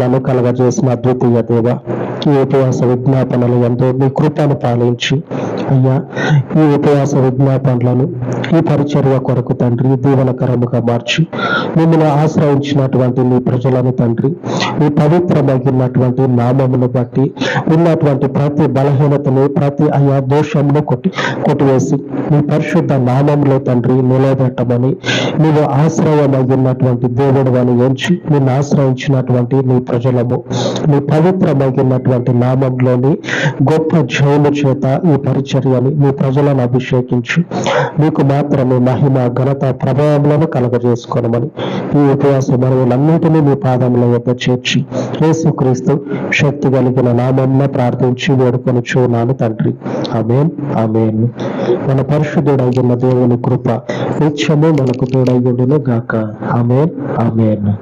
లను కలగజేసిన అద్వితీయ దేవ ఈ ఉపవాస విజ్ఞాపనలు ఎంతో మీ కృపను పాలించి. అయ్యా ఈ ఉపవాస విజ్ఞాపనలను ఈ పరిచర్య కొరకు తండ్రి దీవనకరముగా మార్చి. మిమ్మల్ని ఆశ్రయించినటువంటి మీ ప్రజలను తండ్రి మీ పవిత్రమైనటువంటి నామమును బట్టి ఉన్నటువంటి ప్రతి బలహీనతను ప్రతి అయా దోషమును కొట్టి కొట్టివేసి మీ పరిశుద్ధ నామంలో తండ్రి నిలబెట్టమని నీవు ఆశ్రయమైనటువంటి దేవుడు అని ఎంచి నిన్ను ఆశ్రయించినటువంటి నీ ప్రజలము నీ పవిత్రమైనటువంటి నామంలోని గొప్ప జోలు చేత ఈ పరిచర్యని మీ ప్రజలను అభిషేకించి. మీకు మాత్రమే మహిమ ఘనత ప్రభావములను కలగజేసుకోనమని ఈ ఉపవాస మనవులన్నిటినీ మీ పాదముల యొక్క చేర్చి యేసుక్రీస్తు శక్తి కలిగిన నామంన ప్రార్థించి వేడుకొని చూనాను తండ్రి. Amen amen. మన పరిశుద్ధుడైన దేవుని కృప నిత్యము మనకు తోడయ్యుండును గాక ఆమెన్ ఆమెన్.